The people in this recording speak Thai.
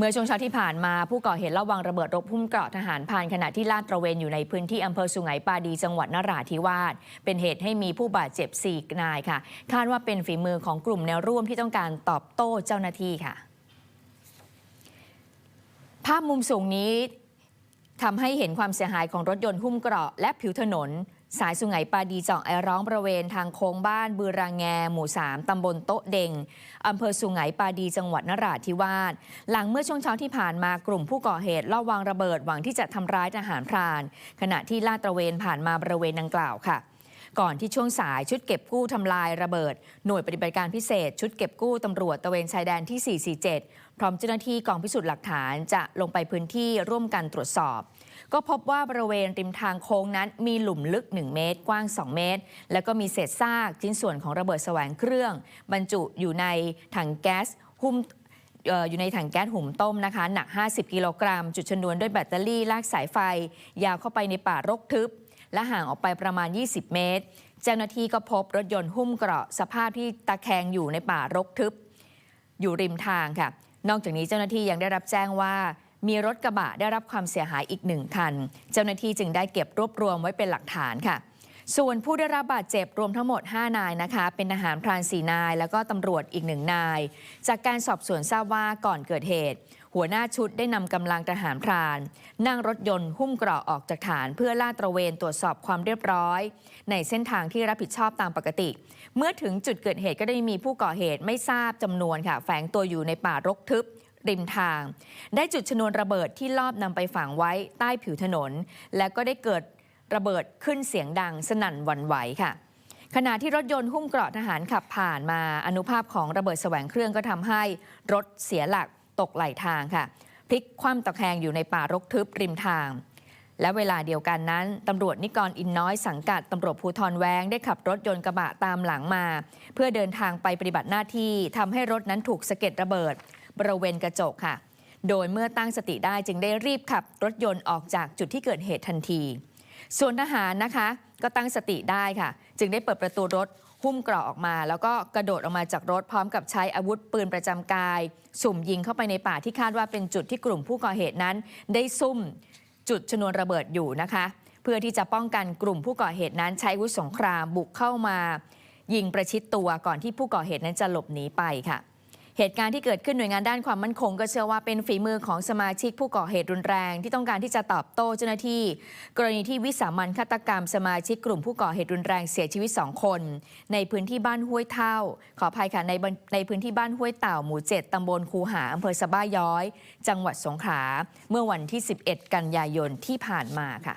เมื่อช่วงเช้าที่ผ่านมาผู้ก่อเหตุระวางระเบิดรบพุ่มเกราะทหารพรานขณะที่ลาดตระเวนอยู่ในพื้นที่อำเภอสุไหงปาดีจังหวัดนราธิวาสเป็นเหตุให้มีผู้บาดเจ็บ4นายค่ะ คาดว่าเป็นฝีมือของกลุ่มแนวร่วมที่ต้องการตอบโต้เจ้าหน้าที่ค่ะ ภาพมุมสูงนี้ทำให้เห็นความเสียหายของรถยนต์หุ้มเกราะและผิวถนน สายสุไหงปาดีเจาะไอร้องบริเวณทางโค้งบ้านบือรางแง หมู่ 3 ตำบลโต๊ะเด่งอำเภอสุไหงปาดีจังหวัดนราธิวาส หลังเมื่อช่วงเช้าที่ผ่านมากลุ่มผู้ก่อเหตุลอบวางระเบิดหวังที่จะทำร้ายทหารพราน ขณะที่ลาดตระเวนผ่านมาบริเวณดังกล่าวค่ะ ก่อนที่ช่วงสายชุดเก็บกู้ทำลายระเบิด หน่วยปฏิบัติการพิเศษ ชุดเก็บกู้ตำรวจตะเวนชายแดนที่ 447 พร้อมเจ้าหน้าที่กองพิสูจน์หลักฐานจะลงไปพื้นที่ร่วมกันตรวจสอบ ก็พบว่าบริเวณริมทางโค้งนั้น มีหลุมลึก 1 เมตร กว้าง 2 เมตร แล้วก็มีเศษซากชิ้นส่วนของระเบิดแสวงเครื่อง บรรจุอยู่ในถังแก๊สหุ้มอยู่ในถังแก๊สหุงต้มนะคะ หนัก 50 กิโลกรัม จุดชนวนด้วยแบตเตอรี่ลากสายไฟ ยาวเข้าไปในป่ารกทึบ และห่างออกไปประมาณ 20 เมตร เจ้าหน้าที่ก็พบรถยนต์หุ้มเกราะสภาพที่ตะแคงอยู่ในป่ารกทึบ อยู่ริมทางค่ะ นอกจากนี้เจ้าหน้าที่ยังได้รับแจ้งว่า มีรถกระบะได้รับความเสียหายอีกหนึ่งคัน เจ้าหน้าที่จึงได้เก็บรวบรวมไว้เป็นหลักฐานค่ะ ส่วนผู้ได้รับบาดเจ็บรวมทั้งหมด 5 นายนะคะ เป็นทหารพราน4นาย แล้วก็ตำรวจอีกหนึ่งนาย จากการสอบสวนทราบว่าก่อนเกิดเหตุ หัวหน้าชุดได้นำกำลังทหารพราน นั่งรถยนต์หุ้มเกราะออกจากฐาน เพื่อลาดตระเวนตรวจสอบความเรียบร้อย ในเส้นทางที่รับผิดชอบตามปกติ เมื่อถึงจุดเกิดเหตุก็ได้มีผู้ก่อเหตุไม่ทราบจำนวนค่ะ แฝงตัวอยู่ในป่ารกทึบริมทาง ได้จุดชนวนระเบิดที่ลอบนำไปฝังไว้ใต้ผิวถนน และก็ได้เกิด ระเบิดขึ้นเสียงดังสนั่นวันไหวค่ะ ขณะที่รถยนต์หุ้มเกราะทหารขับผ่านมาอนุภาพของระเบิดแสวงเครื่องก็ทำให้รถเสียหลักตกไหลทางค่ะ พลิกคว่ำตะแคงอยู่ในป่ารกทึบริมทาง และเวลาเดียวกันนั้นตำรวจนิกรอินน้อยสังกัดตำรวจภูธรแวงได้ขับรถยนต์กระบะตามหลังมา เพื่อเดินทางไปปฏิบัติหน้าที่ทำให้รถนั้นถูกสะเก็ดระเบิด บริเวณกระจกค่ะ โดยเมื่อตั้งสติได้จึงได้รีบขับรถยนต์ออกจากจุดที่เกิดเหตุทันที ส่วนทหารนะคะก็ตั้งสติได้ค่ะ จึงได้เปิดประตูรถหุ้มเกราะออกมา แล้วก็กระโดดออกมาจากรถพร้อมกับใช้อาวุธปืนประจำกาย สุ่มยิงเข้าไปในป่าที่คาดว่าเป็นจุดที่กลุ่มผู้ก่อเหตุนั้น ได้ซุ่มจุดชนวนระเบิดอยู่นะคะ เพื่อที่จะป้องกันกลุ่มผู้ก่อเหตุนั้นใช้อาวุธสงครามบุกเข้ามา ยิงประชิดตัวก่อนที่ผู้ก่อเหตุนั้นจะหลบหนีไปค่ะ เหตุการณ์ที่เกิดขึ้นหน่วยงานด้านความมั่นคง ก็เชื่อว่าเป็นฝีมือของสมาชิกผู้ก่อเหตุรุนแรง ที่ต้องการที่จะตอบโต้เจ้าหน้าที่ กรณีที่วิสามันฆาตกรรม สมาชิกกลุ่มผู้ก่อเหตุรุนแรงเสียชีวิต 2 คน ในพื้นที่บ้านห้วยเท่า ขออภัยค่ะในในพื้นที่บ้านห้วยเต่าหมู่7ตำบลคูหาอำเภอสะบ้าย้อย จังหวัดสงขลาเมื่อวันที่ 11 กันยายนที่ผ่านมาค่ะ